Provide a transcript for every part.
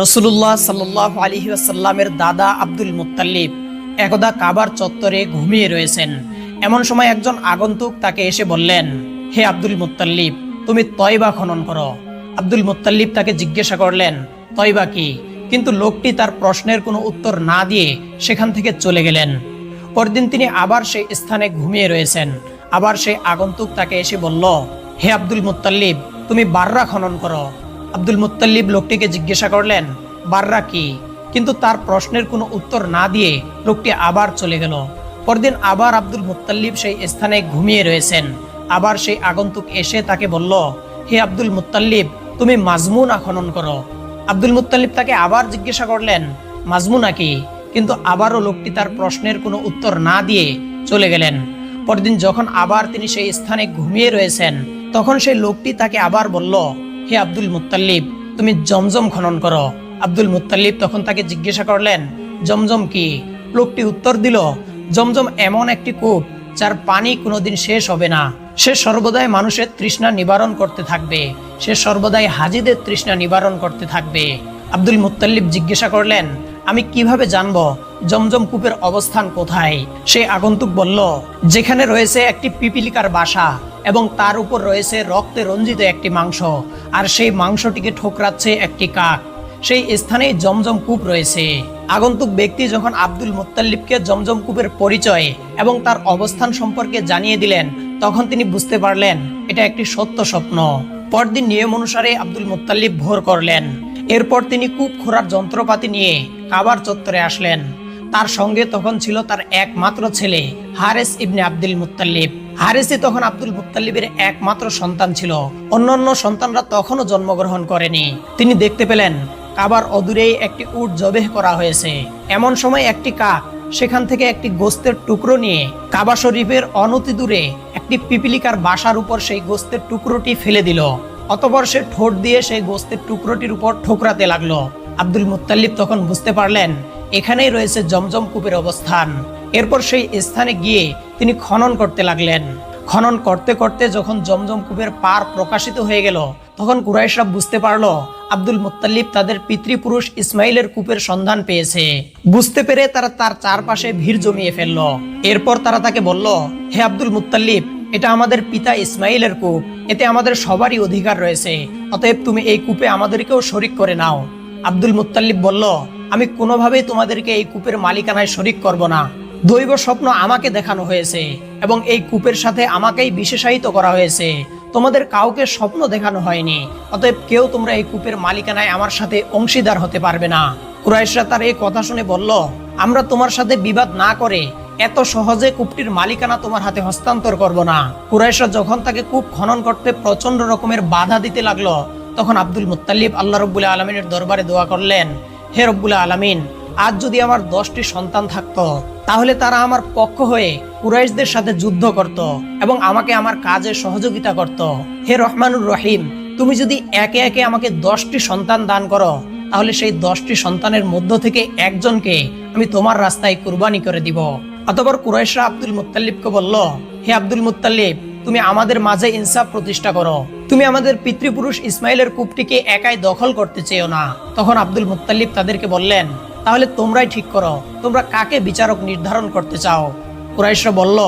রসুল্লাহ সাল্লাহ আলহি আসাল্লামের দাদা আব্দুল মুত্তাল্লিব একদা কাবার চত্বরে ঘুমিয়ে রয়েছেন। এমন সময় একজন আগন্তুক তাকে এসে বললেন, হে আব্দুল মুত্তাল্লিব তুমি তয়বা খনন করো। আব্দুল মুত্তাল্লিব তাকে জিজ্ঞাসা করলেন, তয়বা কি? কিন্তু লোকটি তার প্রশ্নের কোনো উত্তর না দিয়ে সেখান থেকে চলে গেলেন। পরদিন তিনি আবার সেই স্থানে ঘুমিয়ে রয়েছেন। আবার সেই আগন্তুক তাকে এসে বলল, হে আব্দুল মুত্তাল্লিব তুমি বাররা খনন করো। আব্দুল মুত্তাল্লিব লোকটিকে জিজ্ঞাসা করলেন, বাররা কি? কিন্তু তার প্রশ্নের কোনো উত্তর না দিয়ে লোকটি আবার চলে গেল। পরদিন আবার আব্দুল মুত্তাল্লিব সেই স্থানে ঘুমিয়ে রয়েছেন। আবার সেই আগন্তুক এসে তাকে বলল, হে আব্দুল মুত্তাল্লিব তুমি মাজমুনা খনন করো। আব্দুল মুত্তালিব তাকে আবার জিজ্ঞাসা করলেন, মাজমুনা কি? কিন্তু আবারও লোকটি তার প্রশ্নের কোনো উত্তর না দিয়ে চলে গেলেন। পরদিন যখন আবার তিনি সেই স্থানে ঘুমিয়ে রয়েছেন, তখন সেই লোকটি তাকে আবার বলল হে আব্দুল মুতাল্লিব তুমি জমজম খনন করো। আব্দুল মুতাল্লিব তখন তাকে জিজ্ঞাসা করলেন, জমজম কি? লোকটি উত্তর দিল, জমজম এমন একটি কূপ যার পানি কোনোদিন শেষ হবে না। সে সর্বদাই মানুষের তৃষ্ণা নিবারণ করতে থাকবে। সে সর্বদাই হাজিদের তৃষ্ণা নিবারণ করতে থাকবে। আব্দুল মুতাল্লিব জিজ্ঞাসা করলেন আমি কীভাবে জানব জমজম কূপের অবস্থান কোথায়? সে আগন্তুক বলল, যেখানে রয়েছে একটি পিপিলিকার বাসা এবং তার উপর রয়েছে রক্তে রঞ্জিত একটি মাংস, আর সেই মাংসটিকে ঠোকরাচ্ছে একটি কাক। সেই স্থানেই জমজম কূপ রয়েছে। আগন্তুক ব্যক্তি যখন আব্দুল মুত্তাল্লিবকে জমজম কূপের পরিচয় এবং তার অবস্থান সম্পর্কে জানিয়ে দিলেন, তখন তিনি বুঝতে পারলেন, এটা একটি সত্য স্বপ্ন। পরদিন নিয়ম অনুসারে আব্দুল মুত্তাল্লিব ভোর করলেন। এরপর তিনি কূপ খোঁড়ার যন্ত্রপাতি নিয়ে কাবার চত্বরে আসলেন। তার সঙ্গে তখন ছিল তার একমাত্র ছেলে, হারেস ইবনে আব্দুল মুত্তাল্লিব হারেসই তখন আব্দুল মুত্তাল্লিবের একমাত্র সন্তান ছিল। অন্যান্য সন্তানরা তখনও জন্মগ্রহণ করেনি। তিনি দেখতে পেলেন, কাবার অদূরেই একটি উট জবেহ করা হয়েছে। এমন সময় একটি কাক সেখান থেকে একটি গোস্তের টুকরো নিয়ে কাবা শরীফের অনতি দূরে একটি পিপিলিকার বাসার উপর সেই গোস্তের টুকরোটি ফেলে দিল। অতপর সে ঠোঁট দিয়ে সেই গোস্তের টুকরোটির উপর ঠোকরাতে লাগল। আব্দুল মুত্তাল্লিব তখন বুঝতে পারলেন, এখানেই রয়েছে জমজম কূপের অবস্থান। এরপর সেই স্থানে গিয়ে তিনি খনন করতে লাগলেন। খনন করতে করতে যখন জমজম কূপের পার প্রকাশিত হয়ে গেল, তখন কুরাইশরা বুঝতে পারল, আব্দুল মুত্তাল্লিব তাদের পিতৃপুরুষ ইসমাইলের কূপের সন্ধান পেয়েছে। বুঝতে পেরে তারা তার চারপাশে ভিড় জমিয়ে ফেলল। এরপর তারা তাকে বলল, হে আব্দুল মুত্তাল্লিব এটা আমাদের পিতা ইসমাইলের কূপ। এতে আমাদের সবারই অধিকার রয়েছে। অতএব তুমি এই কূপে আমাদেরকেও শরিক করে নাও। আব্দুল মুত্তাল্লিব বলল, আমি কোনোভাবেই তোমাদেরকে এই কূপের মালিকানায় শরিক করব না। দৈব স্বপ্ন আমাকে দেখানো হয়েছে এবং এই কূপের সাথে আমাকেই বিশেষায়িত করা হয়েছে। তোমাদের কাউকে স্বপ্ন দেখানো হয়নি। অতএব কেউ তোমরা এই কূপের মালিকানায় আমার সাথে অংশীদার হতে পারবে না। কুরাইশরা তার এই কথা শুনে বলল, আমরা তোমার সাথে বিবাদ না করে এত সহজে কূপটির মালিকানা তোমার হাতে হস্তান্তর করব না। কুরাইশরা যখন তাকে কূপ খনন করতে প্রচণ্ড রকমের বাধা দিতে লাগল, তখন আব্দুল মুত্তাল্লিব আল্লাহ রব্বুল আলমিনের দরবারে দোয়া করলেন, হে রব্বুল আলমিন, আজ যদি আমার দশটি সন্তান থাকতো, তাহলে তারা আমার পক্ষ হয়ে কুরাইশদের সাথে যুদ্ধ করত এবং আমাকে আমার কাজে সহযোগিতা করত। হে রহমানুর রহিম, তুমি যদি একে একে আমাকে দশটি সন্তান দান করো, তাহলে সেই দশটি সন্তানের মধ্য থেকে একজনকে আমি তোমার রাস্তায় কুরবানি করে দিব। অতপর কুরাইশরা আব্দুল মুত্তাল্লিবকে বলল, হে আব্দুল মুত্তাল্লিব তুমি আমাদের মাঝে ইনসাফ প্রতিষ্ঠা করো। তুমি আমাদের পিতৃপুরুষ ইসমাইলের কূপটিকে একাই দখল করতে চেয়েও না। তখন আব্দুল মুত্তাল্লিব তাদেরকে বললেন, তাহলে তোমরাই ঠিক করো। তোমরা কাকে বিচারক নির্ধারণ করতে চাও? কুরাইশরা বলল,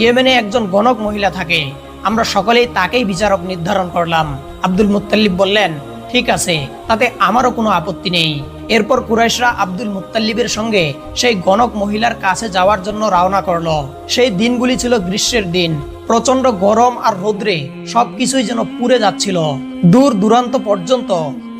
ইয়েমেনে একজন গণক মহিলা থাকে। আমরা সকলেই তাকেই বিচারক নির্ধারণ করলাম। আব্দুল মুত্তাল্লিব বললেন, ঠিক আছে, তাতে আমারও কোনো আপত্তি নেই। এরপর কুরাইশরা আব্দুল মুত্তাল্লিবের সঙ্গে সেই গণক মহিলার কাছে যাওয়ার জন্য রওনা করল। সেই দিনগুলি ছিল গ্রীষ্মের দিন। প্রচণ্ড গরম আর রোদ্রে সবকিছুই যেন পুড়ে যাচ্ছিল। দূর দূরান্ত পর্যন্ত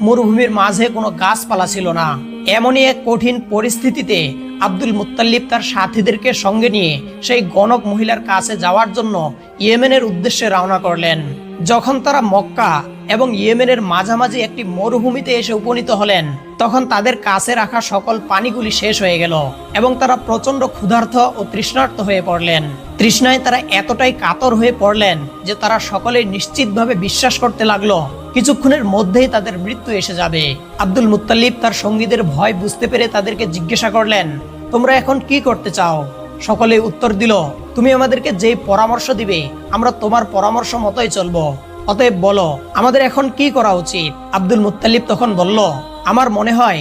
মরুভূমির মাঝে কোনো গাছপালা ছিল না। এমনই এক কঠিন পরিস্থিতিতে আব্দুল মুত্তাল্লিব তার সাথীদেরকে সঙ্গে নিয়ে সেই গণক মহিলার কাছে যাওয়ার জন্য ইয়েমেনের উদ্দেশ্যে রওনা করলেন। যখন তারা মক্কা এবং ইয়েমেনের মাঝামাঝি একটি মরুভূমিতে এসে উপনীত হলেন। তখন তাদের কাছে রাখা সকল পানিগুলি শেষ হয়ে গেল এবং তারা প্রচণ্ড ক্ষুধার্ত ও তৃষ্ণার্ত হয়ে পড়লেন। তৃষ্ণায় তারা এতটাই কাতর হয়ে পড়লেন যে তারা সকলেই নিশ্চিতভাবে বিশ্বাস করতে লাগল। কিছুক্ষণের মধ্যেই তাদের মৃত্যু এসে যাবে। আব্দুল মুত্তালিব তার সঙ্গীদের ভয় বুঝতে পেরে তাদেরকে জিজ্ঞাসা করলেন, তোমরা এখন কি করতে চাও? সকলে উত্তর দিল, তুমি আমাদেরকে যে পরামর্শ দিবে, আমরা তোমার পরামর্শ মতোই চলবো। অতএব বলো, আমাদের এখন কি করা উচিত? আব্দুল মুত্তালিব তখন বলল, আমার মনে হয়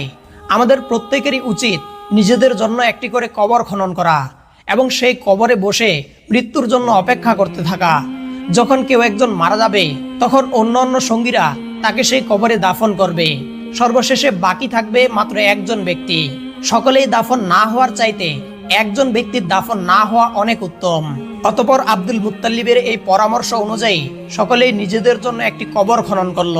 আমাদের প্রত্যেকেরই উচিত নিজেদের জন্য একটি করে কবর খনন করা এবং সেই কবরে বসে মৃত্যুর জন্য অপেক্ষা করতে থাকা। যখন কেউ একজন মারা যাবে, তখন অন্য অন্য সঙ্গীরা তাকে সেই কবরে দাফন করবে। সর্বশেষে বাকি থাকবে মাত্র একজন ব্যক্তি। সকলেই দাফন না হওয়ার চাইতে একজন ব্যক্তির দাফন না হওয়া অনেক উত্তম। অতপর আব্দুল মুত্তাল্লিবের এই পরামর্শ অনুযায়ী সকলেই নিজেদের জন্য একটি কবর খনন করল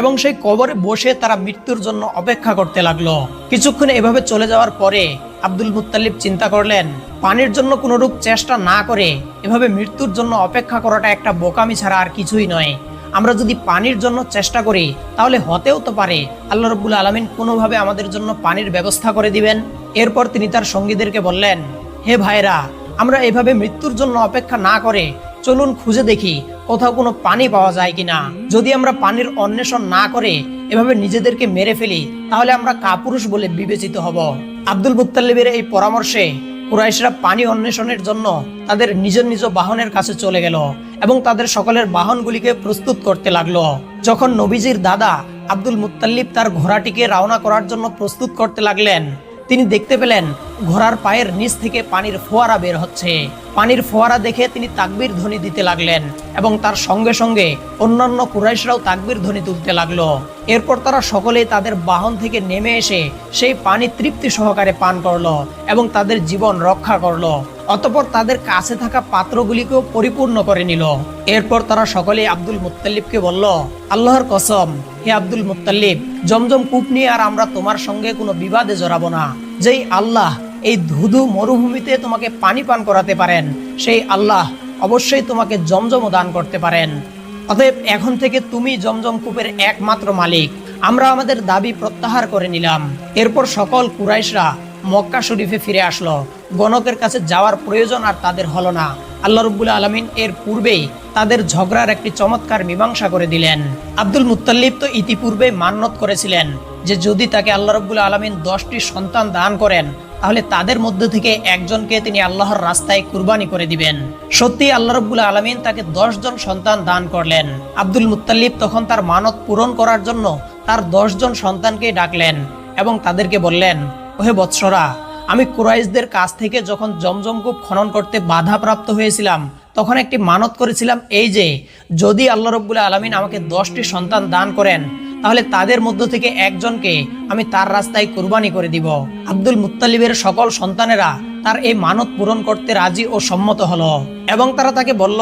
এবং সেই কবরে বসে তারা মৃত্যুর জন্য অপেক্ষা করতে লাগল। কিছুক্ষণ এভাবে চলে যাওয়ার পরে আব্দুল মুত্তালিব চিন্তা করলেন, পানির জন্য কোনোরূপ চেষ্টা না করে এভাবে মৃত্যুর জন্য অপেক্ষা করাটা একটা বোকামি ছাড়া আর কিছুই নয়। আমরা যদি পানির জন্য চেষ্টা করি, তাহলে হতেও তো পারে। আল্লাহ রব্বুল আলমিন কোনোভাবে আমাদের জন্য পানির ব্যবস্থা করে দিবেন। এরপর তিনি তার সঙ্গীদেরকে বললেন, হে ভাইরা আমরা এভাবে মৃত্যুর জন্য অপেক্ষা না করে, চলুন খুঁজে দেখি কোথাও কোনো পানি পাওয়া যায় কিনা। যদি আমরা পানির অন্বেষণ না করে এভাবে নিজেদেরকে মেরে ফেলি, তাহলে আমরা কাপুরুষ বলে বিবেচিত হব। আব্দুল মুত্তাল্লিবের এই পরামর্শে কুরাইশরা পানি অন্বেষণের জন্য তাদের নিজ নিজ বাহনের কাছে চলে গেল এবং তাদের সকলের বাহনগুলিকে প্রস্তুত করতে লাগল। যখন নবীজির দাদা আব্দুল মুতাল্লিব তার ঘোড়াটিকে রওনা করার জন্য প্রস্তুত করতে লাগলেন তিনি দেখতে পেলেন, ঘোড়ার পায়ের নিচ থেকে পানির ফোয়ারা বের হচ্ছে। পানির ফোয়ারা দেখে তিনি তাকবির ধ্বনি দিতে লাগলেন এবং তার সঙ্গে সঙ্গে অন্যান্য কুরাইশরাও তাকবির ধ্বনি তুলতে লাগল। এরপর তারা সকলেই তাদের বাহন থেকে নেমে এসে সেই পানি তৃপ্তি সহকারে পান করল এবং তাদের জীবন রক্ষা করল। অতপর তাদের কাছে থাকা পাত্রগুলিকেও পরিপূর্ণ করে নিল। এরপর তারা সকলেই আব্দুল মুত্তাল্লিবকে বলল, আল্লাহর কসম, হে আব্দুল মুত্তাল্লিব জমজম কূপ নিয়ে আর আমরা তোমার সঙ্গে কোনো বিবাদে জড়াবো না। যেই আল্লাহ এই ধুধু মরুভূমিতে তোমাকে পানি পান করাতে পারেন, সেই আল্লাহ অবশ্যই তোমাকে জমজমও দান করতে পারেন। অতএব এখন থেকে তুমি জমজম কূপের একমাত্র মালিক। আমরা আমাদের দাবি প্রত্যাহার করে নিলাম। এরপর সকল কুরাইশরা মক্কা শরীফে ফিরে আসলো। গণকের কাছে যাওয়ার প্রয়োজন আর তাদের হলো না। আল্লাহ রব্বুল আলমিন এর পূর্বেই তাদের ঝগড়ার একটি চমৎকার মীমাংসা করে দিলেন। আব্দুল মুত্তাল্লিব তো ইতিপূর্বে মান্যত করেছিলেন যে যদি তাকে আল্লাহ রব্বুল আলমিন দশটি সন্তান দান করেন, তাহলে তাদের মধ্যে থেকে একজনকে তিনি আল্লাহর রাস্তায় কুরবানি করে দিবেন। সত্যি আল্লাহ রব্বুল আলমিন তাকে জন সন্তান দান করলেন। আব্দুল মুত্তাল্লিব তখন তার মানত পূরণ করার জন্য তার জন সন্তানকে ডাকলেন এবং তাদেরকে বললেন, ওহে বৎসরা আমি কুরাইশদের কাছ থেকে যখন জমজমকূপ খনন করতে বাধাপ্রাপ্ত হয়েছিলাম, তখন একটি মানত করেছিলাম এই যে, যদি আল্লাহ রব্বুল আলমিন আমাকে দশটি সন্তান দান করেন, তাহলে তাদের মধ্য থেকে একজনকে আমি তার রাস্তায় কুরবানি করে দিব। আব্দুল মুত্তালিবের সকল সন্তানেরা তার এই মানত পূরণ করতে রাজি ও সম্মত হলো এবং তারা তাকে বলল,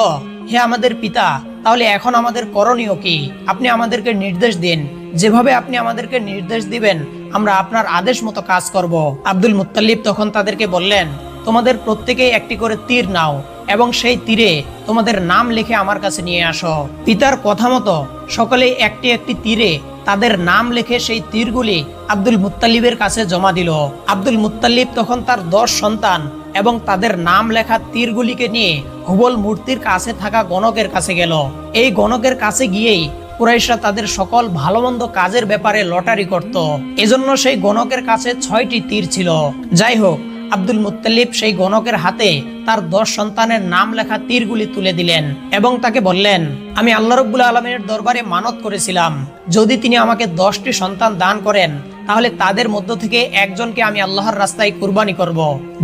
হে আমাদের পিতা, তাহলে এখন আমাদের করণীয় কি? আপনি আমাদেরকে নির্দেশ দিন। যেভাবে আপনি আমাদেরকে নির্দেশ দিবেন আমরা আপনার আদেশ মতো কাজ করব। আব্দুল মুত্তালিব তখন তাদেরকে বললেন, তোমাদের প্রত্যেকেই একটি করে তীর নাও এবং সেই তীরে তোমাদের নাম লিখে আমার কাছে নিয়ে আসো। পিতার কথা মতো সকলেই একটি একটি তীরে তাদের নাম লিখে সেই তীরগুলি আব্দুল মুত্তালিবের কাছে জমা দিল। আব্দুল মুত্তালিব তখন তার দশ সন্তান এবং তাদের নাম লেখা তীরগুলিকে নিয়ে হুবল মূর্তির কাছে থাকা গণকের কাছে গেল। এই গণকের কাছে গিয়েই কুরাইশরা তাদের সকল ভালো মন্দ কাজের ব্যাপারে লটারি করত। এজন্য সেই গণকের কাছে ছয়টি তীর ছিল। যাই হোক আব্দুল মুত্তালিব সেই গণকের হাতে তার দশ সন্তানের নাম লেখা তীরগুলি তুলে দিলেন এবং তাকে বললেন, আমি আল্লাহ রব্বুল আলমের দরবারে মানত করেছিলাম। যদি তিনি আমাকে দশটি সন্তান দান করেন, তাহলে তাদের মধ্য থেকে একজনকে আমি আল্লাহর রাস্তায় কুরবানি করব।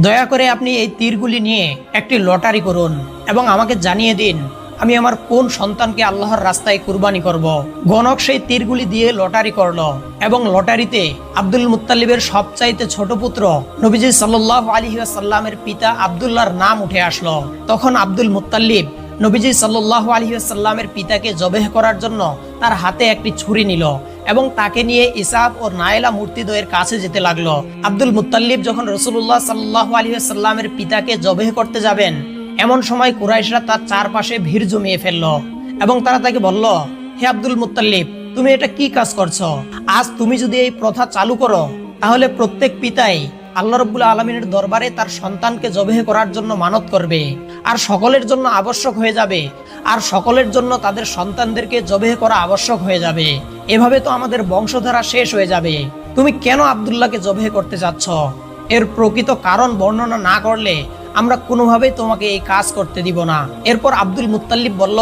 দয়া করে আপনি এই তীরগুলি নিয়ে একটি লটারি করুন এবং আমাকে জানিয়ে দিন আমি আমার কোন সন্তানকে আল্লাহর রাস্তায় কুরবানি করব। গণক সেই তীরগুলি দিয়ে লটারি করল এবং লটারিতে আব্দুল মুত্তালিবের সবচাইতে ছোট পুত্র নবীজি সাল্লাহ আলী সাল্লামের পিতা আবদুল্লাহর নাম উঠে আসলো তখন আব্দুল মুত্তালিব নবীজি সাল্লাহ আলী সাল্লামের পিতাকে জবেহ করার জন্য তার হাতে একটি ছুরি নিল এবং তাকে নিয়ে ইসাব ও নায়লা মূর্তিদ্বয়ের কাছে যেতে লাগল আব্দুল মুত্তাল্লিব যখন রসুল্লাহ সাল্লাহ আলী সাল্লামের পিতাকে জবেহ করতে যাবেন এমন সময় কুরাইশরা তার চারপাশে ভিড় জমিয়ে ফেলল এবং তারা তাকে বলল, হে আব্দুল মুত্তাল্লিব তুমি এটা কি কাজ করছ? আজ তুমি যদি এই প্রথা চালু করো, তাহলে প্রত্যেক পিতাই আল্লাহ রব্বুল আলমিনের দরবারে তার সন্তানকে জবেহ করার জন্য মানত করবে আর সকলের জন্য আবশ্যক হয়ে যাবে আর সকলের জন্য তাদের সন্তানদেরকে জবেহ করা আবশ্যক হয়ে যাবে। এভাবে তো আমাদের বংশধারা শেষ হয়ে যাবে। তুমি কেন আবদুল্লাহকে জবেহ করতে যাচ্ছ এর প্রকৃত কারণ বর্ণনা না করলে আমরা কোনোভাবেই তোমাকে এই কাজ করতে দিব না। এরপর আব্দুল মুত্তাল্লিব বলল,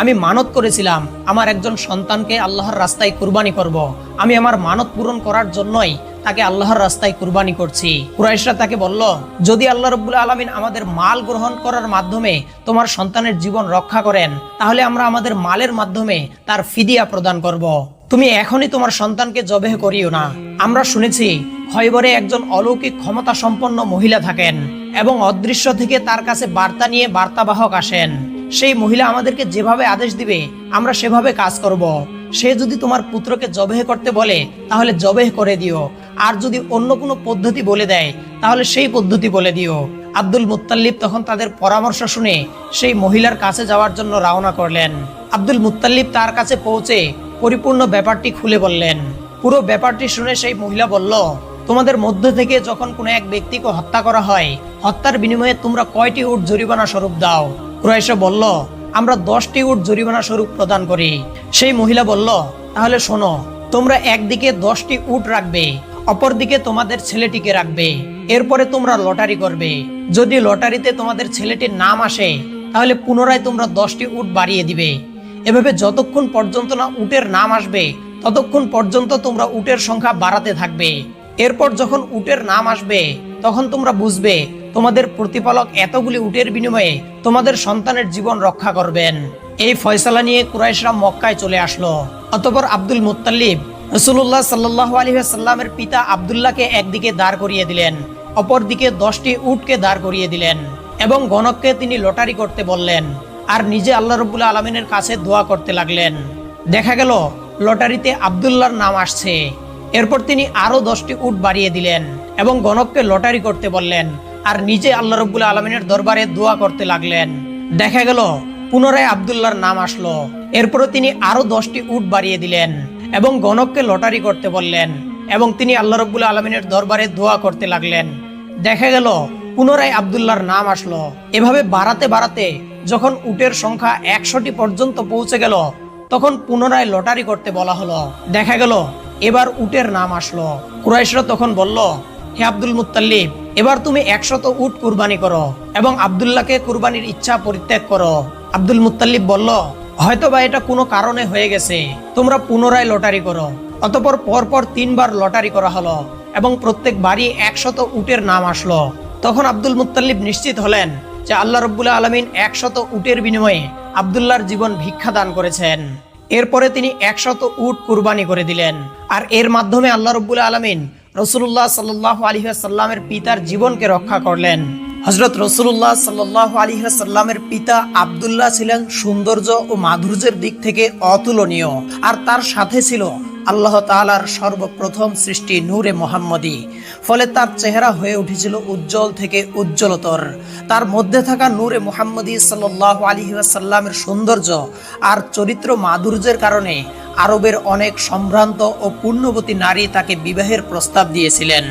আমি মানত করেছিলাম। আমার একজন সন্তানকে আল্লাহর রাস্তায় কুরবানি করব। আমি আমার মানত পূরণ করার জন্যই তাকে আল্লাহর রাস্তায় কুরবানি করছি। কুরাইশরা তাকে বলল, যদি আল্লাহ রব্বুল আলমিন আমাদের মাল গ্রহণ করার মাধ্যমে তোমার সন্তানের জীবন রক্ষা করেন, তাহলে আমরা আমাদের মালের মাধ্যমে তার ফিদিয়া প্রদান করব। তুমি এখনই তোমার সন্তানকে জবেহ করিও না। আমরা শুনেছি, খয়বরে একজন অলৌকিক ক্ষমতা সম্পন্ন মহিলা থাকেন। এবং অদৃশ্য থেকে তার কাছে বার্তা নিয়ে বার্তাবাহক আসেন। সেই মহিলা আমাদেরকে যেভাবে আদেশ দিবে, আমরা সেভাবে কাজ করব। সে যদি তোমার পুত্রকে জবেহ করতে বলে, তাহলে জবেহ করে দিও। আর যদি অন্য কোনো পদ্ধতি বলে দেয়, তাহলে সেই পদ্ধতি বলে দিও। আব্দুল মুত্তাল্লিব তখন তাদের পরামর্শ শুনে সেই মহিলার কাছে যাওয়ার জন্য রওনা করলেন। আব্দুল মুত্তাল্লিব তার কাছে পৌঁছে পরিপূর্ণ ব্যাপারটি খুলে বললেন। পুরো ব্যাপারটি শুনে সেই মহিলা বলল তোমাদের মধ্য থেকে যখন কোনো এক ব্যক্তিকে হত্যা করা হয়, হত্যার বিনিময়ে তোমরা কয়টি উট জরিমানা স্বরূপ দাও? কুরাইশা বলল, আমরা দশটি উট জরিমানা স্বরূপ প্রদান করি। সেই মহিলা বলল, তাহলে শোনো, তোমরা একদিকে দশটি উট রাখবে, অপরদিকে তোমাদের ছেলেটিকে রাখবে। এরপরে তোমরা লটারি করবে। যদি লটারিতে তোমাদের ছেলেটির নাম আসে, তাহলে পুনরায় তোমরা দশটি উট বাড়িয়ে দিবে। এভাবে যতক্ষণ পর্যন্ত না উটের নাম আসবে, ততক্ষণ পর্যন্ত তোমরা উটের সংখ্যা বাড়াতে থাকবে। এরপর যখন উটের নাম আসবে, তখন তোমরা বুঝবে, তোমাদের প্রতিপালক এতগুলি উটের বিনিময়ে তোমাদের সন্তানের জীবন রক্ষা করবেন। এই ফয়সালা নিয়ে কুরাইশরা মক্কায় চলে আসলো। অতপর আব্দুল মুত্তাল্লিব রসুল্লাহ সাল্লাহ আলী সাল্লামের পিতা আবদুল্লাহকে একদিকে দাঁড় করিয়ে দিলেন, অপরদিকে দশটি উটকে দাঁড় করিয়ে দিলেন এবং গণককে তিনি লটারি করতে বললেন আর নিজে আল্লাহ রবুল্লা আলমিনের কাছে দোয়া করতে লাগলেন। দেখা গেল, লটারিতে আবদুল্লাহর নাম আসছে। এরপর তিনি আরও দশটি উট বাড়িয়ে দিলেন এবং গণককে লটারি করতে বললেন আর নিজে আল্লাহ রব্বুল আলমিনের দরবারে দোয়া করতে লাগলেন। দেখা গেল, পুনরায় আবদুল্লাহর নাম আসলো। এরপরও তিনি আরও দশটি উট বাড়িয়ে দিলেন এবং গণককে লটারি করতে বললেন এবং তিনি আল্লাহ রব্বুল আলমিনের দরবারে দোয়া করতে লাগলেন। দেখা গেল, পুনরায় আবদুল্লাহর নাম আসলো। এভাবে বাড়াতে বাড়াতে যখন উটের সংখ্যা একশোটি পর্যন্ত পৌঁছে গেল, তখন পুনরায় লটারি করতে বলা হলো। দেখা গেল এবার উটের নাম আসলো। কুরাইশরা তখন বলল, হে আব্দুল মুত্তাল্লিব এবার তুমি একশত উট কুরবানি করো এবং আবদুল্লাহকে কুরবানির ইচ্ছা পরিত্যাগ করো। আব্দুল মুত্তাল্লিব বলল হয়তো বা এটা কোনো কারণে হয়ে গেছে। তোমরা পুনরায় লটারি করো। অতপর পরপর তিনবার লটারি করা হলো এবং প্রত্যেক বাড়ি একশত উটের নাম আসলো। তখন আব্দুল মুত্তাল্লিব নিশ্চিত হলেন যে আল্লাহ রব্বুল্লাহ আলমিন একশত উটের বিনিময়ে আবদুল্লাহর জীবন ভিক্ষা দান করেছেন। এরপরে তিনি একশত উট কুরবানি করে দিলেন। আর এর মাধ্যমে আল্লাহ রব্বুল আলমিন রসুল্লাহ সাল্লাহ আলহিহাসাল্লামের পিতার জীবনকে রক্ষা করলেন। হজরত রসুল্লাহ সাল্লাহ আলহিহাসাল্লামের পিতা আবদুল্লাহ ছিলেন সৌন্দর্য ও মাধুর্যের দিক থেকে অতুলনীয়। আর তার সাথে ছিল আল্লাহ তালার সর্বপ্রথম সৃষ্টি নূরে মোহাম্মদী ফলে তার চেহারা হয়ে উঠেছিল উজ্জ্বল থেকে উজ্জ্বলতর। তার মধ্যে থাকা নূরে মোহাম্মদী সাল্লাহ আলী সাল্লামের সৌন্দর্য আর চরিত্র মাধুর্যের কারণে আরবের অনেক সম্ভ্রান্ত ও পূর্ণবতী নারী তাকে বিবাহের প্রস্তাব দিয়েছিলেন।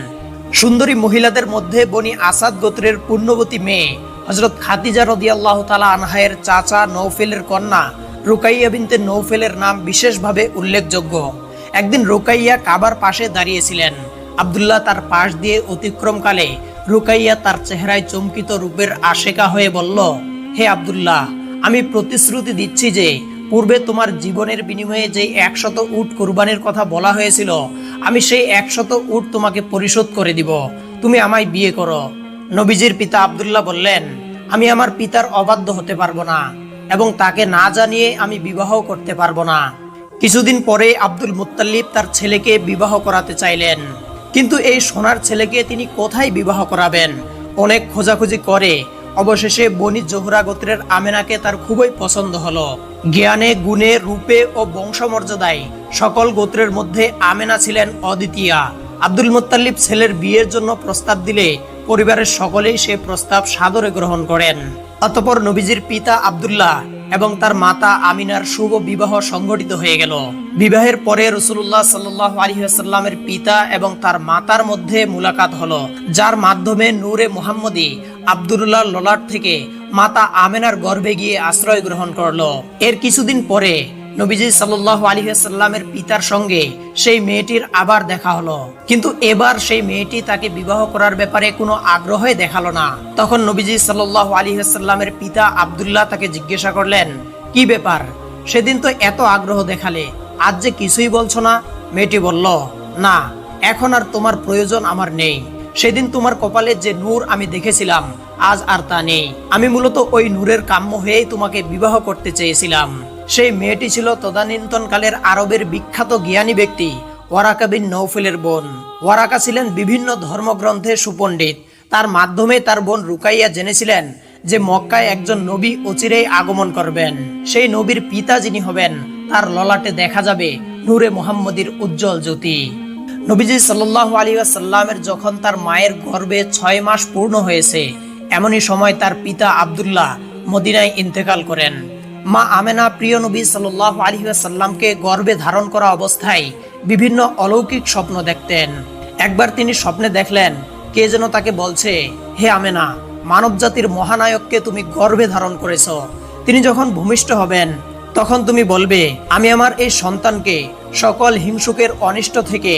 সুন্দরী মহিলাদের মধ্যে বনি আসাদ গোত্রের পূর্ণবতী মেয়ে হজরত খাদিজা রদিয়াল্লাহ তালা আনহায়ের চাচা নৌফেলের কন্যা রুকাইয়া বিনতে নৌফেলের নাম বিশেষভাবে উল্লেখযোগ্য। একদিন রুকাইয়া কাবার পাশে দাঁড়িয়েছিলেন। আবদুল্লাহ তার পাশ দিয়ে অতিক্রমকালে রুকাইয়া তার চেহারায় চমকিত রূপের আশেকা হয়ে বলল, হে আবদুল্লাহ, আমি প্রতিশ্রুতি দিচ্ছি যে পূর্বে তোমার জীবনের বিনিময়ে যে একশত উট কোরবানির কথা বলা হয়েছিল, আমি সেই একশত উট তোমাকে পরিশোধ করে দিব। তুমি আমায় বিয়ে করো। নবীজির পিতা আবদুল্লাহ বললেন, আমি আমার পিতার অবাধ্য হতে পারব না এবং তাকে না জানিয়ে আমি বিবাহ করতে পারব না। কিছুদিন পরে আব্দুল মুত্তাল্লিব তার ছেলেকে বিবাহ করাতে চাইলেন। কিন্তু এই সোনার ছেলেকে তিনি কোথায় বিবাহ করাবেন? অনেক খোঁজাখুঁজি করে। অবশেষে বনি জোহরা গোত্রের আমেনাকে তার খুবই পছন্দ হলো। জ্ঞানে, গুণে, রূপে ও বংশমর্যাদায় সকল গোত্রের মধ্যে আমেনা ছিলেন অদ্বিতীয়া। আব্দুল মুত্তাল্লিব ছেলের বিয়ের জন্য প্রস্তাব দিলে পরিবারের সকলেই সে প্রস্তাব সাদরে গ্রহণ করেন। অতপর নবীজির পিতা আবদুল্লাহ এবং তার মাতা আমিনার শুভ বিবাহ সংগঠিত হয়ে গেল। বিবাহের পরে রসুল্লাহ সাল্লাহ আলহিহাস্লামের পিতা এবং তার মাতার মধ্যে মুলাকাত হলো, যার মাধ্যমে নূরে মোহাম্মদী আবদুল্লাহ ললাট থেকে মাতা আমেনার গর্ভে গিয়ে আশ্রয় গ্রহণ করল। এর কিছুদিন পরে নবীজি সাল্লাহ আলহিহাস্লামের পিতার সঙ্গে সেই মেয়েটির আবার দেখা হলো। কিন্তু এবার সেই মেয়েটি তাকে বিবাহ করার ব্যাপারে কোনো আগ্রহই দেখাল না। তখন নবীজি সাল্লাহ আলহিহাস্লামের পিতা আবদুল্লাহ তাকে জিজ্ঞাসা করলেন, কি ব্যাপার? সেদিন তো এত আগ্রহ দেখালে। আজ যে কিছুই বলছো না? মেয়েটি বলল, না, এখন আর তোমার প্রয়োজন আমার নেই। সেদিন তোমার কপালে যে নূর আমি দেখেছিলাম, আজ আর তা নেই। আমি মূলত ওই নূরের কাম্য হয়েই তোমাকে বিবাহ করতে চেয়েছিলাম। সেই মেয়েটি ছিল তদানীন্তনকালের আরবের বিখ্যাত জ্ঞানী ব্যক্তি ওয়ারাকা বিন নৌফেলের বোন। ওয়ারাকা ছিলেন বিভিন্ন ধর্মগ্রন্থে সুপণ্ডিত। তার মাধ্যমে তার বোন রুকাইয়া জেনেছিলেন যে মক্কায় একজন নবী অচিরেই আগমন করবেন। সেই নবীর পিতা যিনি হবেন, তার ললাটে দেখা যাবে নূরে মোহাম্মদীর উজ্জ্বল জ্যোতি। নবীজি সাল্লাহ আলী সাল্লামের যখন তার মায়ের গর্ভে ছয় মাস পূর্ণ হয়েছে, এমনই সময় তার পিতা আবদুল্লাহ মদিনায় ইন্তেকাল করেন। মা আমেনা প্রিয় নবী সাল্লাহ আলী সাল্লামকে গর্ভে ধারণ করা অবস্থায় বিভিন্ন অলৌকিক স্বপ্ন দেখতেন। একবার তিনি স্বপ্নে দেখলেন, কে যেন তাকে বলছে, হে আমেনা মানব জাতির মহানায়ককে তুমি গর্ভে ধারণ করেছ। তিনি যখন ভূমিষ্ঠ হবেন, তখন তুমি বলবে, আমি আমার এই সন্তানকে সকল হিংসুকের অনিষ্ট থেকে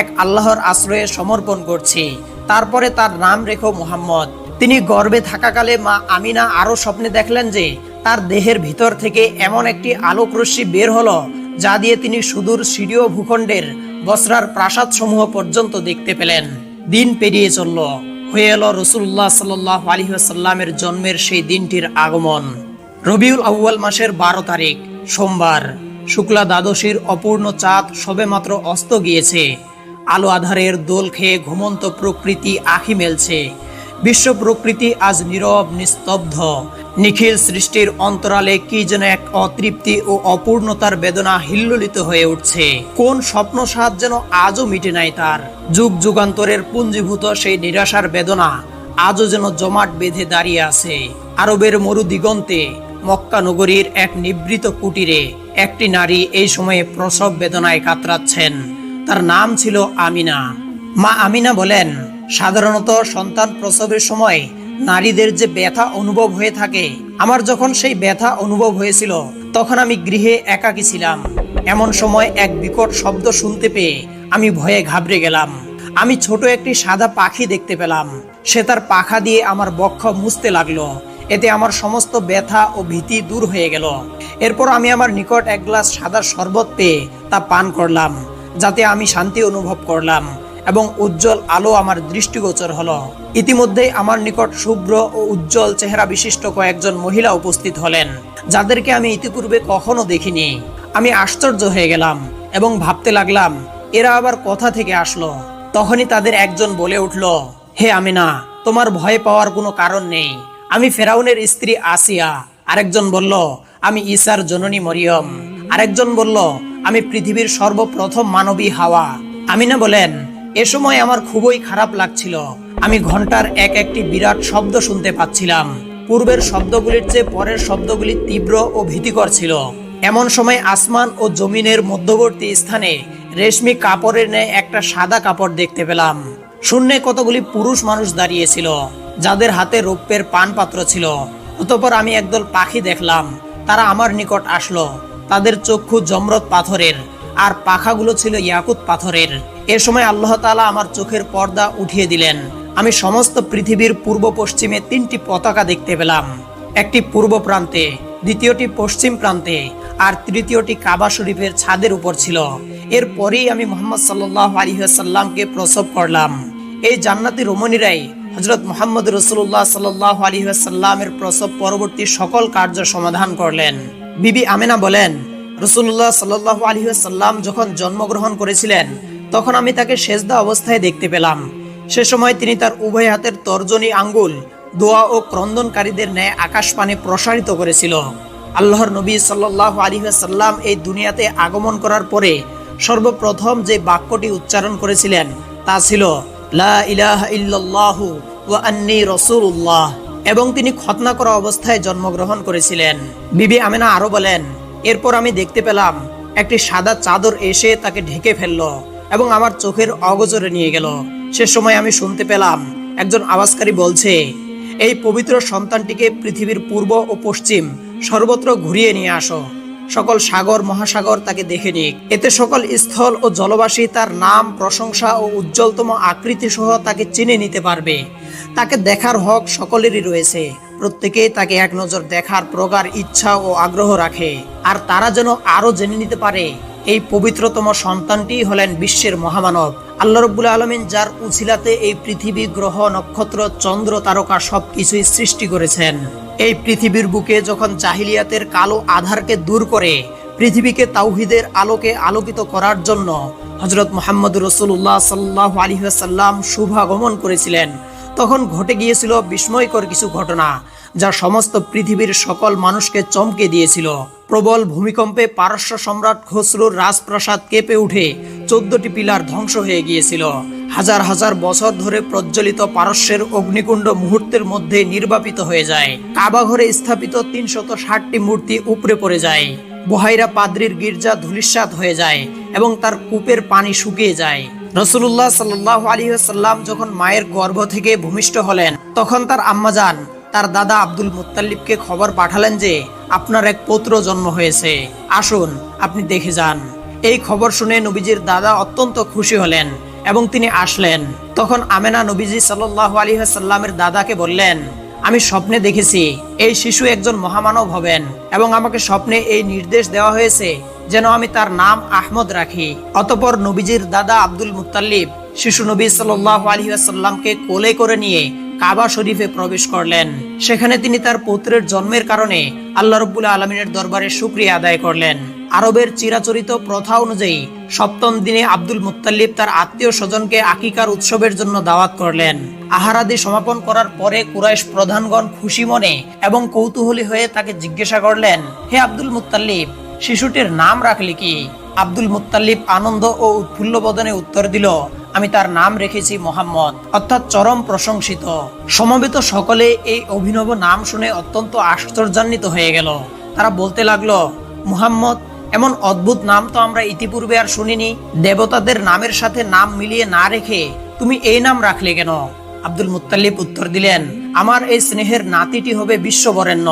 এক আল্লাহর আশ্রয়ে সমর্পণ করছি। তারপরে তার নাম রেখো মোহাম্মদ তিনি গর্ভে থাকাকালে মা আমিনা আরও স্বপ্নে দেখলেন যে তার দেহের ভিতর থেকে এমন একটি আলোক রশ্মি বের হলো, যা দিয়ে তিনি সুদূর সিরিয় ভূখণ্ডের বসরার প্রাসাদ সমূহ পর্যন্ত দেখতে পেলেন। দিন পেরিয়ে চলল। হয়ে এলো রসুল্লাহ সাল্লাহ আলহিহাসাল্লামের জন্মের সেই দিনটির আগমন। রবিউল আউ্য়াল মাসের বারো তারিখ, সোমবার। শুক্লা দ্বাদশীর অপূর্ণ চাঁদ সবেমাত্র অস্ত গিয়েছে। আলো আধারের দোল খেয়ে ঘুমন্ত প্রকৃতি আখি মেলছে। বিশ্ব প্রকৃতি আজ নীরব, নিস্তব্ধ। নিখিল সৃষ্টির অন্তরালে কি যেন এক অতৃপ্তি ও অপূর্ণতার বেদনা হিল্লোলিত হয়ে উঠছে। কোন স্বপ্ন সাত যেন আজও মিটে নাই তার। যুগ যুগান্তরের পুঞ্জীভূত সেই নিরাশার বেদনা আজও যেন জমাট বেঁধে দাঁড়িয়ে আছে। আরবের মরু দিগন্তে, মক্কা নগরীর এক নিবৃত কুটিরে একটি নারী এই সময়ে প্রসব বেদনায় কাতরাচ্ছেন। তার নাম ছিল আমিনা। মা আমিনা বলেন সাধারণত সন্তান প্রসবের সময় নারীদের যে ব্যথা অনুভব হয়ে থাকে, আমার যখন সেই ব্যথা অনুভব হয়েছিল, তখন আমি গৃহে একাকী ছিলাম। এমন সময় এক বিকট শব্দ শুনতে পেয়ে আমি ভয়ে ঘাবড়ে গেলাম। আমি ছোট একটি সাদা পাখি দেখতে পেলাম। সে তার পাখা দিয়ে আমার বক্ষ মুছতে লাগল। এতে আমার সমস্ত ব্যথা ও ভীতি দূর হয়ে গেল। এরপর আমি আমার নিকট এক গ্লাস সাদা শরবত পেয়ে তা পান করলাম, যাতে আমি শান্তি অনুভব করলাম। এবং উজ্জ্বল আলো আমার দৃষ্টিগোচর হলো। ইতিমধ্যেই আমার নিকট শুভ্র ও উজ্জ্বল চেহারা বিশিষ্ট কয়েকজন মহিলা উপস্থিত হলেন, যাদেরকে আমি ইতিপূর্বে কখনো দেখিনি। আমি আশ্চর্য হয়ে গেলাম এবং ভাবতে লাগলাম, এরা আবার কথা থেকে আসলো? তখনই তাদের একজন বলে উঠল, হে আমিনা, তোমার ভয় পাওয়ার কোনো কারণ নেই। আমি ফেরাউনের স্ত্রী আসিয়া। আরেকজন বলল, আমি ঈসার জননী মরিয়ম। আরেকজন বলল, আমি পৃথিবীর সর্বপ্রথম মানবী হাওয়া। আমিনা বলেন এ সময় আমার খুবই খারাপ লাগছিল। আমি ঘণ্টার এক একটি বিরাট শব্দ শুনতে পাচ্ছিলাম। পূর্বের শব্দগুলির চেয়ে পরের শব্দগুলি তীব্র ও ভীতিকর ছিল। এমন সময় আসমান ও জমিনের মধ্যবর্তী স্থানে রেশমি কাপড়ের ন্যায় একটা সাদা কাপড় দেখতে পেলাম। শূন্যে কতগুলি পুরুষ মানুষ দাঁড়িয়েছিল, যাদের হাতে রৌপ্যের পান পাত্র ছিল। অতপর আমি একদল পাখি দেখলাম। তারা আমার নিকট আসলো। তাদের চক্ষু জমরত পাথরের, আর পাখাগুলো ছিল ইয়াকুত পাথরের। এ সময় আল্লাহ তাআলা আমার চোখের পর্দা উঠিয়ে দিলেন। আমি সমস্ত পৃথিবীর পূর্ব পশ্চিমে তিনটি পতাকা দেখতে পেলাম। একটি পূর্ব প্রান্তে, দ্বিতীয়টি পশ্চিম প্রান্তে আর তৃতীয়টি কাবা শরীফের ছাদের উপর ছিল। এরপরেই আমি মোহাম্মদ সাল্লাহ আলহিহাসাল্লামকে প্রসব করলাম। এই জান্নাতি রমণীরাই হজরত মোহাম্মদ রসুল্লাহ সাল্লাহ আলহিহাসাল্লামের প্রসব পরবর্তী সকল কার্য সমাধান করলেন। বিবি আমেনা বলেন রসুল্লাহ সাল্লাহ আলহিহাসাল্লাম যখন জন্মগ্রহণ করেছিলেন তখন আমি তাকে সেজদা অবস্থায় দেখতে পেলাম। সে সময় তিনি তার উভয় হাতের তর্জনী আঙ্গুল, দোয়া ও ক্রন্দনকারীদের ন্যায় আকাশ পানে প্রসারিত করেছিল। আল্লাহর নবী সাল্লাহ আলহিহাসাল্লাম এই দুনিয়াতে আগমন করার পরে সর্বপ্রথম যে বাক্যটি উচ্চারণ করেছিলেন তা ছিল রাসূলুল্লাহ এবং তিনি খতনা করা অবস্থায় জন্মগ্রহণ করেছিলেন। বিবি আমেনা আরও বলেন, এরপর আমি দেখতে পেলাম, একটি সাদা চাদর এসে তাকে ঢেকে ফেলল। এবং আমার চোখের অগোচরে নিয়ে গেল। সে সময় আমি শুনতে পেলাম, একজন আওয়াজকারী বলছে, এই পবিত্র সন্তানটিকে পৃথিবীর পূর্ব ও পশ্চিম সর্বত্র ঘুরিয়ে নিয়ে আসো। সকল সাগর, মহাসাগর তাকে দেখে নিক। এতে সকল স্থল ও জলবাসী তার নাম, প্রশংসা ও উজ্জ্বলতম আকৃতি সহ তাকে চিনে নিতে পারবে। তাকে দেখার হক সকলেরই রয়েছে। প্রত্যেকেই তাকে এক নজর দেখার প্রগার ইচ্ছা ও আগ্রহ রাখে। আর তারা যেন আরও জেনে নিতে পারে এই পবিত্রতম সন্তানটি হলেন বিশ্বের মহামানব। আল্লাহ রব্বুল আলমিন যার উছিলাতে এই পৃথিবী, গ্রহ, নক্ষত্র, চন্দ্র, তারকা সবকিছুই সৃষ্টি করেছেন। এই পৃথিবীর বুকে যখন জাহিলিয়াতের কালো আধারকে দূর করে, পৃথিবীকে তাওহিদের আলোকে আলোকিত করার জন্য হজরত মোহাম্মদ রসুল্লাহ সাল্লাহ আলী সাল্লাম শুভাগমন করেছিলেন, তখন ঘটে গিয়েছিল বিস্ময়কর কিছু ঘটনা। যা সমস্ত পৃথিবীর সকল মানুষকে চমকে দিয়েছিল। প্রবল ভূমিকম্পে পারস্য সম্রাট খসরুর রাজপ্রাসাদ কেঁপে উঠে চোদ্দটি পিলার ধ্বংস হয়ে গিয়েছিল। হাজার হাজার বছর ধরে প্রজ্বলিত পারস্যের অগ্নিকুণ্ড মুহূর্তের মধ্যে নির্বাপিত হয়ে যায়। কাবাঘরে স্থাপিত তিনশত ষাটটি মূর্তি উপড়ে পড়ে যায়। বহাইরা পাদ্রির গির্জা ধুলিস্বাদ হয়ে যায় এবং তার কূপের পানি শুকিয়ে যায়। রসুল্লাহ সাল্লাহ আলী সাল্লাম যখন মায়ের গর্ভ থেকে ভূমিষ্ঠ হলেন, তখন তার আম্মাজান তার দাদা আব্দুল মুত্তাল্লিবকে খবর পাঠালেন যে আপনার এক পুত্র জন্ম হয়েছে। আসুন, আপনি দেখে যান। এই খবর শুনে নবীজির দাদা অত্যন্ত খুশি হলেন এবং তিনি আসলেন। তখন আমেনা নবীজি সাল্লাহ আলী সাল্লামের দাদাকে বললেন, আমি স্বপ্নে দেখেছি এই শিশু একজন মহামানব হবেন এবং আমাকে স্বপ্নে এই নির্দেশ দেওয়া হয়েছে যেন আমি তার নাম আহমদ রাখি। অতপর নবীজির দাদা আব্দুল মুত্তাল্লিব শিশু নবী সাল্লাহ আলহিহাসাল্লামকে কোলে করে নিয়ে কাবা শরীফে প্রবেশ করলেন। সেখানে তিনি তার পুত্রের জন্মের কারণে আল্লাহ রব্বুল আলমিনের দরবারে সুক্রিয়া আদায় করলেন। আরবের চিরাচরিত প্রথা অনুযায়ী সপ্তম দিনে আব্দুল মুত্তাল্লিব তার আত্মীয় স্বজনকে আকিকার উৎসবের জন্য দাওয়াত করলেন। আহারাদি সমাপন করার পরে কুরাইশ প্রধানগণ খুশি মনে এবং কৌতূহলী হয়ে তাকে জিজ্ঞাসা করলেন, হে আব্দুল মুত্তাল্লিব শিশুটির নাম রাখলি কি? আব্দুল মুত্তাল্লিব আনন্দ ও উৎফুল্ল বদনে উত্তর দিল আমি তার নাম রেখেছি মোহাম্মদ, অর্থাৎ চরম প্রশংসিত। সমবেত সকলে এই অভিনব নাম শুনে অত্যন্ত আশ্চর্যান্বিত হয়ে গেল। তারা বলতে লাগল, মুহাম্মদ, এমন অদ্ভুত নাম তো আমরা ইতিপূর্বে আর শুনিনি। দেবতাদের নামের সাথে নাম মিলিয়ে না রেখে তুমি এই নাম রাখলে কেন? আব্দুল মুত্তাল্লিব উত্তর দিলেন, আমার এই স্নেহের নাতিটি হবে বিশ্ববরেণ্য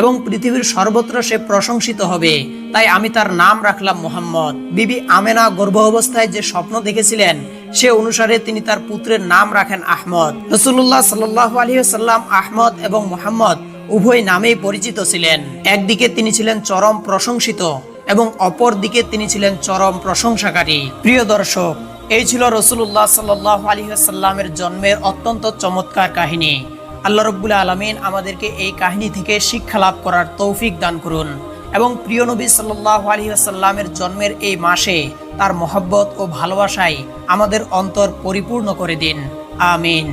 এবং পৃথিবীর সর্বত্র সে প্রশংসিত হবে। তাই আমি তার নাম রাখলাম মোহাম্মদ। বিবি আমেনা গর্ভ অবস্থায় যে স্বপ্ন দেখেছিলেন সে অনুসারে তিনি তার পুত্রের নাম রাখেন আহমদ। রসুল্লাহ সাল্লাহ আলহিহাল্লাম আহমদ এবং মোহাম্মদ উভয় নামেই পরিচিত ছিলেন। একদিকে তিনি ছিলেন চরম প্রশংসিত এবং অপর দিকে তিনি ছিলেন চরম প্রশংসাকারী। প্রিয় দর্শক, এই ছিল রসুল্লাহ সাল্লাহ আলহিহাল্লামের জন্মের অত্যন্ত চমৎকার কাহিনী। আল্লাহ রব্বুল আলমিন আমাদেরকে এই কাহিনী থেকে শিক্ষা লাভ করার তৌফিক দান করুন। এবং প্রিয় নবী সাল্লাহ আলহিহাল্লামের জন্মের এই মাসে তার মহব্বত ও ভালোবাসায় আমাদের অন্তর পরিপূর্ণ করে দিন। আমিন।